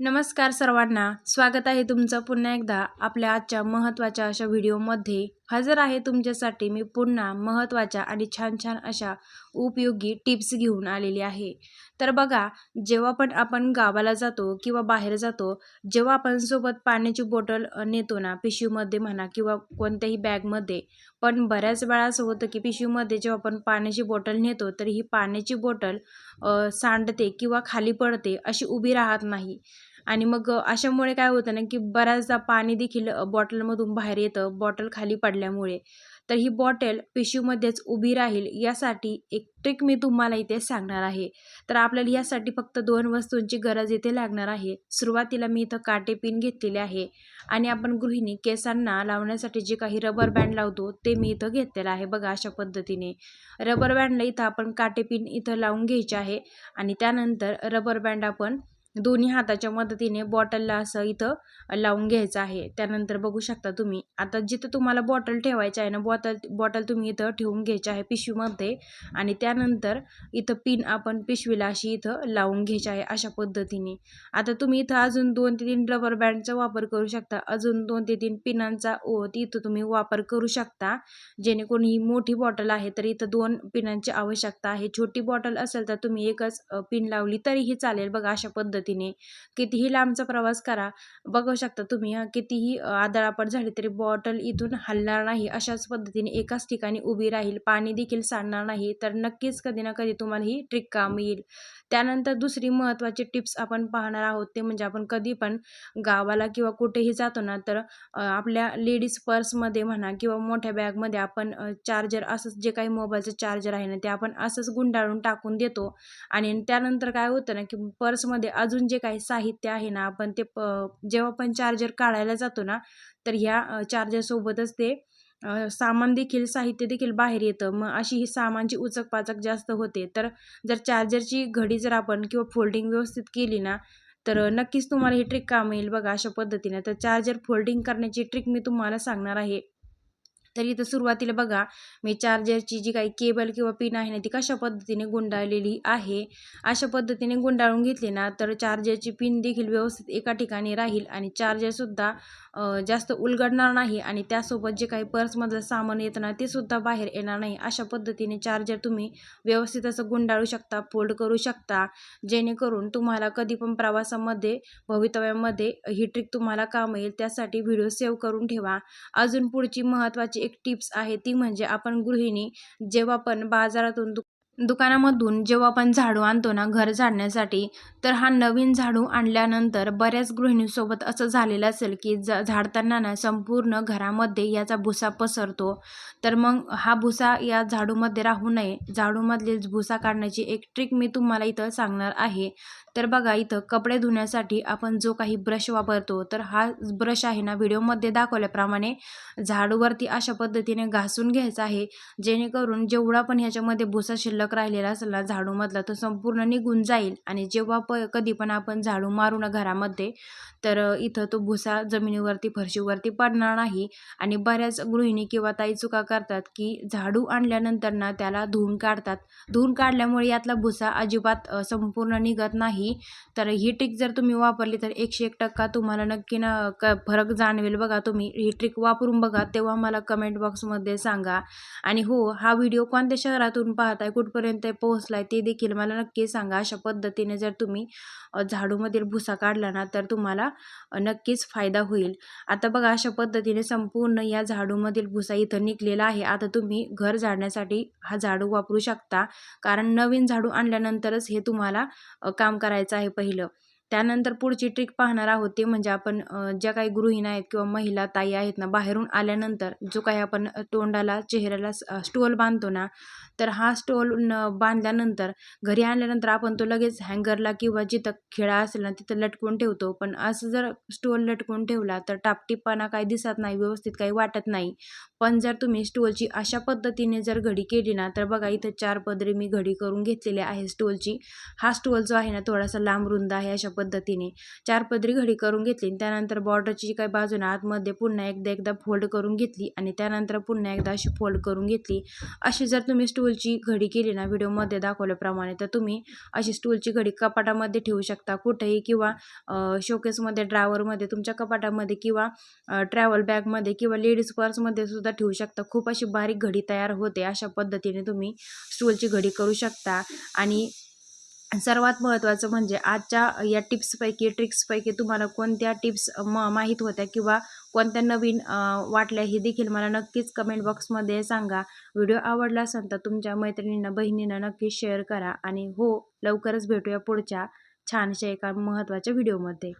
नमस्कार सर्वांना. स्वागत आहे तुमचं पुन्हा एकदा आपल्या आजच्या महत्त्वाच्या अशा व्हिडिओमध्ये हजर आहे तुमच्यासाठी मी पुन्हा महत्त्वाच्या आणि छान छान अशा उपयोगी टिप्स घेऊन आलेली आहे. तर बघा जेव्हा पण आपण गावाला जातो किंवा बाहेर जातो जेव्हा आपण सोबत पाण्याची बॉटल नेतो ना पिशवीमध्ये म्हणा किंवा कोणत्याही बॅगमध्ये पण बऱ्याच वेळा असं होतं की पिशवीमध्ये जेव्हा आपण पाण्याची बॉटल नेतो तर ही पाण्याची बॉटल सांडते किंवा खाली पडते अशी उभी राहत नाही. आणि मग अशामुळे काय होतं ना की बऱ्याचदा पाणी देखील बॉटलमधून बाहेर येतं बॉटल खाली पडल्यामुळे. तर ही बॉटल पिशवीमध्येच उभी राहील यासाठी एक ट्रिक मी तुम्हाला इथे सांगणार आहे. तर आपल्याला यासाठी फक्त दोन वस्तूंची गरज इथे लागणार आहे. सुरुवातीला मी इथं काटे पिन घेतलेले आहे आणि आपण गृहिणी केसांना लावण्यासाठी जे काही रबर बँड लावतो ते मी इथं घेतलेलं आहे बघा अशा पद्धतीने. रबर बँडला इथं आपण काटे पिन इथं लावून घ्यायचे आहे आणि त्यानंतर रबर बँड आपण दोन्ही हाताच्या मदतीने बॉटलला असं इथं लावून घ्यायचं आहे. त्यानंतर बघू शकता तुम्ही आता जिथं तुम्हाला बॉटल ठेवायचं आहे ना बॉटल बॉटल तुम्ही इथं ठेवून घ्यायची आहे पिशवीमध्ये आणि त्यानंतर इथं पिन आपण पिशवीला अशी इथं लावून घ्यायची आहे अशा पद्धतीने. आता तुम्ही इथं अजून दोन ते तीन रबर बँडचा वापर करू शकता. अजून दोन ते तीन पिनांचा ओ इथं तुम्ही वापर करू शकता. जेणेकरून ही मोठी बॉटल आहे तर इथं दोन पिनांची आवश्यकता आहे. छोटी बॉटल असेल तर तुम्ही एकच पिन लावली तरीही चालेल बघा अशा पद्धती पद्धतीने. कितीही लांबचा प्रवास करा बघू शकता तुम्ही कितीही आदळापड झाली तरी बॉटल इथून हलणार नाही अशाच पद्धतीने एकाच ठिकाणी उभी राहील पाणी देखील सांडणार नाही तर नक्कीच कधी ना कधी तुम्हाला ही ट्रिक काम येईल. त्यानंतर दुसरी महत्त्वाची टिप्स आपण पाहणार आहोत ते म्हणजे आपण कधी पण गावाला किंवा कुठेही जातो ना तर आपल्या लेडीज पर्समध्ये म्हणा किंवा मोठ्या बॅगमध्ये आपण चार्जर असंच जे काही मोबाईलचं चार्जर आहे ना ते आपण असंच गुंडाळून टाकून देतो. आणि त्यानंतर काय होतं ना की पर्समध्ये अजून अजून जे काही साहित्य आहे ना आपण ते प जेव्हा आपण चार्जर काढायला जातो ना तर ह्या चार्जरसोबतच ते सामान देखील साहित्य देखील बाहेर येतं. मग अशी ही सामानची उचकपाचक जास्त होते. तर जर चार्जरची घडी जर आपण किंवा फोल्डिंग व्यवस्थित केली ना तर नक्कीच तुम्हाला ही ट्रिक काम येईल बघा अशा पद्धतीने. तर चार्जर फोल्डिंग करण्याची ट्रिक मी तुम्हाला सांगणार आहे. तर इथं सुरुवातीला बघा मी चार्जरची जी काही केबल किंवा पिन आहे ना ती कशा पद्धतीने गुंडाळलेली आहे अशा पद्धतीने गुंडाळून घेतली ना तर चार्जरची पिन देखील व्यवस्थित एका ठिकाणी राहील आणि चार्जरसुद्धा जास्त उलगडणार नाही आणि त्यासोबत जे काही पर्समधलं सामान येतं ना ते सुद्धा बाहेर येणार नाही. अशा पद्धतीने चार्जर तुम्ही व्यवस्थित असं गुंडाळू शकता फोल्ड करू शकता जेणेकरून तुम्हाला कधी पण प्रवासामध्ये भवितव्यामध्ये ही ट्रिक तुम्हाला काम येईल त्यासाठी व्हिडिओ सेव्ह करून ठेवा. अजून पुढची महत्त्वाची एक टिप्स आहे ती म्हणजे आपण गृहिणी जेव्हा पण बाजारातून दु दुकानामधून जेव्हा आपण झाडू आणतो ना घर झाडण्यासाठी तर हा नवीन झाडू आणल्यानंतर बऱ्याच गृहिणीसोबत असं झालेलं असेल की ज झाडताना ना संपूर्ण घरामध्ये याचा भुसा पसरतो. तर मग हा भुसा या झाडूमध्ये राहू नये. झाडूमधले भुसा काढण्याची एक ट्रिक मी तुम्हाला इथं सांगणार आहे. तर बघा इथं कपडे धुण्यासाठी आपण जो काही ब्रश वापरतो तर हा ब्रश आहे ना व्हिडिओमध्ये दाखवल्याप्रमाणे झाडूवरती अशा पद्धतीने घासून घ्यायचा आहे. जेणेकरून जेवढा पण ह्याच्यामध्ये भुसा शिल्लक राहिलेला असेल ना झाडूमधला तो संपूर्ण निघून जाईल. आणि जेव्हा प कधी पण आपण झाडू मारू ना घरामध्ये तर इथं तो भुसा जमिनीवरती फरशीवरती पडणार नाही. आणि बऱ्याच गृहिणी किंवा ताई चुका करतात की झाडू आणल्यानंतर ना त्याला धुवून काढतात. धुवून काढल्यामुळे यातला भुसा अजिबात संपूर्ण निघत नाही. तर ही ट्रिक जर तुम्ही वापरली तर एकशे एक टक्का तुम्हाला नक्की ना क फरक जाणवेल बघा तुम्ही. ही ट्रिक वापरून बघा तेव्हा मला कमेंट बॉक्समध्ये सांगा. आणि हो हा व्हिडिओ कोणत्या शहरातून पाहताय कुठपर्यंत पोहोचलाय ते देखील मला नक्की सांगा. अशा पद्धतीने जर तुम्ही झाडूमधील भुसा काढला ना तर तुम्हाला नक्कीच फायदा होईल. आता बघा अशा पद्धतीने संपूर्ण या झाडूमधील भुसा इथं निघलेला आहे. आता तुम्ही घर झाडण्यासाठी हा झाडू वापरू शकता. कारण नवीन झाडू आणल्यानंतरच हे तुम्हाला काम करायचं करायचं आहे पहिलं. त्यानंतर पुढची ट्रिक पाहणार आहोत ते म्हणजे आपण ज्या काही गृहिणी आहेत किंवा महिला ताई आहेत ना बाहेरून आल्यानंतर जो काही आपण तोंडाला चेहऱ्याला स्टोल बांधतो ना तर हा स्टोल न बांधल्यानंतर घरी आणल्यानंतर आपण तो लगेच हँगरला किंवा जिथं खिळा असेल ना तिथं लटकून ठेवतो. पण असं जर स्टोल लटकून ठेवला तर टापटीपणा काही दिसत नाही व्यवस्थित काही वाटत नाही. पण जर तुम्ही स्टोलची अशा पद्धतीने जर घडी केली ना तर बघा इथं चार पदरी मी घडी करून घेतलेली आहे स्टोलची हा स्टोल जो आहे ना थोडासा लांब रुंद आहे अशा पद्धतीने. चार पदरी घडी करून घेतली आणि त्यानंतर बॉर्डरची जी काही बाजूने आतमध्ये पुन्हा एकदा एकदा फोल्ड करून घेतली आणि त्यानंतर पुन्हा एकदा अशी फोल्ड करून घेतली. अशी जर तुम्ही स्टूलची घडी केली ना व्हिडिओमध्ये दाखवल्याप्रमाणे तर तुम्ही अशी स्टूलची घडी कपाटामध्ये ठेवू शकता. कुठेही किंवा शोकेसमध्ये ड्रावरमध्ये तुमच्या कपाटामध्ये किंवा ट्रॅव्हल बॅगमध्ये किंवा लेडीज पर्समध्ये सुद्धा ठेवू शकता. खूप अशी बारीक घडी तयार होते. अशा पद्धतीने तुम्ही स्टूलची घडी करू शकता. आणि सर्वात महत्त्वाचं म्हणजे आजच्या या टिप्सपैकी ट्रिक्सपैकी तुम्हाला कोणत्या टिप्स म माहीत होत्या किंवा कोणत्या नवीन वाटल्या हे देखील मला नक्कीच कमेंट बॉक्समध्ये सांगा. व्हिडिओ आवडला असेल तर तुमच्या मैत्रिणींना बहिणींना नक्कीच शेअर करा आणि हो लवकरच भेटूया पुढच्या छानशा एका महत्त्वाच्या व्हिडिओमध्ये.